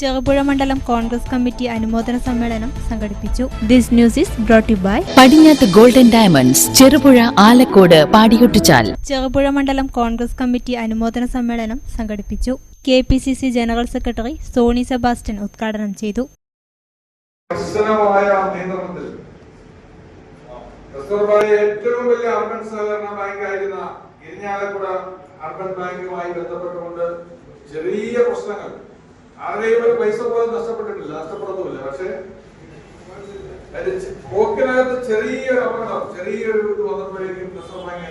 ചെറുപുഴ മണ്ഡലം കോൺഗ്രസ് കമ്മിറ്റി അനുമോദന സമ്മേളനം സംഘടിപ്പിച്ചു. This news is brought you by Padinjath golden diamonds Cherupuzha Alakode Padiyottuchal. Cherupuzha മണ്ഡലം കോൺഗ്രസ് കമ്മിറ്റി അനുമോദന സമ്മേളനം സംഘടിപ്പിച്ചു. K P C C general secretary Soni Sebastian ഉദ്ഘാടനം ചെയ്തു. കർശനമായ നിയന്ത്രണത്തിൽ. റിസർവ് ബാങ്ക് ഏറ്റവും വലിയ അർബൻ സഹകരണ ബാങ്കായിരുന്ന ഇരിഞ്ഞാലക്കുട അർബൻ ബാങ്കുമായി ബന്ധപ്പെട്ടുകൊണ്ട് ചെറിയ പ്രശ്നങ്ങൾ ആരുടെയും ഒരു പൈസ പോലും നഷ്ടപ്പെട്ടിട്ടില്ല നഷ്ടപ്പെടുന്നുമില്ല. പക്ഷേ പോക്കിനകത്ത് ചെറിയൊരു അപകടം ചെറിയൊരു ഇത് വന്നപ്പോഴേക്കും കൃഷ്ണ ബാങ്ക്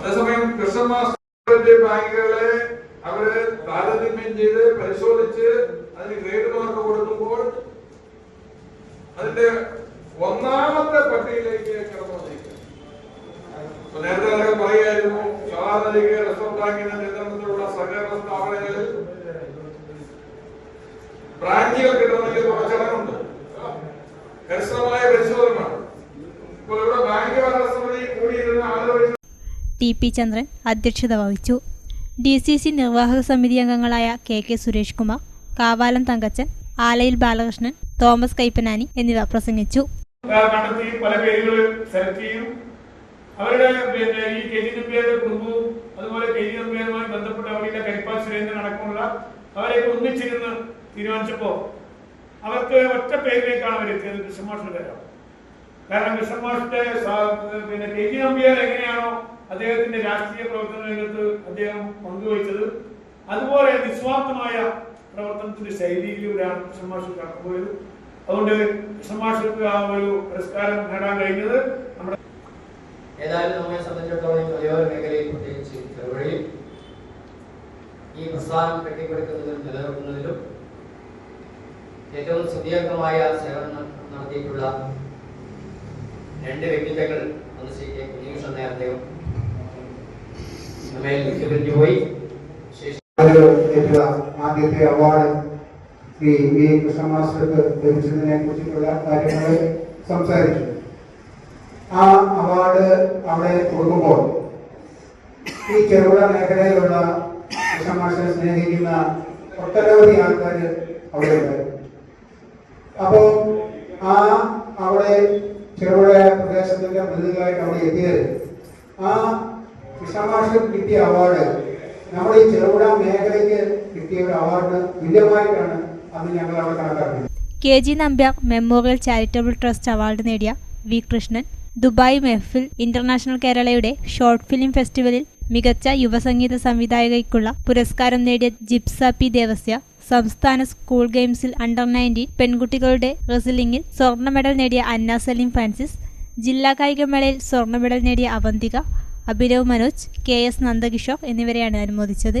അതേസമയം കൃഷ്ണ മാസ്റ്റർ ബാങ്കുകളെ അവർ താരതമ്യം ചെയ്ത് പരിശോധിച്ച് അതിന് ഗ്രേഡ് മാർക്ക് കൊടുക്കുമ്പോൾ അതിന്റെ ഒന്നാമത്തെ പട്ടികയിലേക്ക് കടന്നു നേരത്തെ അദ്ദേഹം സാധാരണ റിസർവ് ബ്രാഞ്ചുകൾ കിട്ടണമെങ്കിൽ കുറച്ചടങ്ങുണ്ട്. കർശനമായ പരിശോധന ഇപ്പോൾ ഇവിടെ ബാങ്ക് ഭരണസമിതി കൂടിയിരുന്ന ആലോചന ടി പി ചന്ദ്രൻ അധ്യക്ഷത വഹിച്ചു. ഡി സി സി നിർവാഹക സമിതി അംഗങ്ങളായ K K Suresh Kumar Kavalam Thankachan ആലയിൽ Balakrishnan Thomas Kaippanani എന്നിവ പ്രസംഗിച്ചു. കണ്ടെത്തി പല പേരുകൾ സെലക്ട് ചെയ്യും. അവരുടെ പിന്നെ ഈ കെ ജി നമ്പ്യാരുടെ കുടുംബവും അതുപോലെ കെ ജി നമ്പ്യാരുമായി ബന്ധപ്പെട്ട അവരുടെ കരിപ്പാ സുരേന്ദ്രൻ അടക്കമുള്ള അവരെയൊക്കെ ഒന്നിച്ചിരുന്ന് തീരുമാനിച്ചപ്പോ അവർക്ക് ഒറ്റ പേരിലേക്കാണ് അവർ എത്തിയത് കൃഷ്ണമാഷിന്റെ പേരാണ് കാരണം കൃഷ്ണമാഷിന്റെ പിന്നെ കെ ജി നമ്പ്യാർ എങ്ങനെയാണോ അദ്ദേഹത്തിന്റെ രാഷ്ട്രീയ പ്രവർത്തന രംഗത്ത് അദ്ദേഹം പങ്കുവഹിച്ചത് അതുപോലെ നിസ്വാർത്ഥമായ പ്രവർത്തനത്തിന്റെ ശൈലിയിലൂടെയാണ് കൃഷ്ണമാഷ് കടന്നുപോയത്. അതുകൊണ്ട് കൃഷ്ണമാഷക്ക് ആ ഒരു പുരസ്കാരം നേടാൻ കഴിഞ്ഞത് നമ്മുടെ ഏതായാലും നമ്മെ സംബന്ധിച്ചിടത്തോളം മലയോര മേഖലയിൽ പ്രത്യേകിച്ച് ചെറുവഴിയിൽ ഈ പ്രസ്ഥാനം കെട്ടിപ്പടുക്കുന്നതിലും നിലനിർത്തുന്നതിലും ഏറ്റവും സുദീർഘമായ സേവനം നടത്തിയിട്ടുള്ള രണ്ട് വ്യക്തിത്വങ്ങൾ ഒന്ന് ശ്രീ കെ കുഞ്ഞികൃഷ്ണൻ നേരത്തെയും നമ്മെ വിട്ടുപിരിഞ്ഞുപോയി ശേഷം ആദ്യത്തെ അവാർഡ് ഈ വി കൃഷ്ണ മാസ്റ്റർക്ക് ലഭിച്ചതിനെ കുറിച്ചിട്ടുള്ള കാര്യങ്ങൾ സംസാരിച്ചു. ആ അവാർഡ് അവിടെ കൊടുക്കുമ്പോൾ ഈ ചെറുപുഴ മേഖലയിലുള്ള കൃഷ്ണ സ്നേഹിക്കുന്ന ഒട്ടനവധി ആൾക്കാർ അവിടെ ഉണ്ടായിരുന്നു അപ്പോൾ ആ അവിടെ ചെറുപുഴ പ്രദേശത്തിന്റെ പ്രതിനിധികളായിട്ട് അവിടെ എത്തിയത്. ആ കൃഷ്ണമാഷ് കിട്ടിയ അവാർഡ് നമ്മുടെ ഈ ചെറുപുഴ മേഖലയ്ക്ക് കിട്ടിയ ഒരു അവാർഡ് തുല്യമായിട്ടാണ് അന്ന് ഞങ്ങൾ അവിടെ കണക്കാക്കുന്നത്. K G Nambiar memorial charitable trust award നേടിയ V Krishnan Dubai Mehfil international കേരളയുടെ ഷോർട്ട് ഫിലിം ഫെസ്റ്റിവലിൽ മികച്ച യുവസംഗീത സംവിധായകയ്ക്കുള്ള പുരസ്കാരം നേടിയ ജിപ്സ പി ദേവസ്യ സംസ്ഥാന സ്കൂൾ ഗെയിംസിൽ അണ്ടർ നയന്റീൻ പെൺകുട്ടികളുടെ റെസ്ലിംഗിൽ സ്വർണ മെഡൽ നേടിയ അന്ന സലീം ഫ്രാൻസിസ് ജില്ലാ കായികമേളയിൽ സ്വർണ മെഡൽ നേടിയ അവന്തിക അഭിനവ് മനോജ് കെ എസ് നന്ദകിഷോർ എന്നിവരെയാണ് അനുമോദിച്ചത്.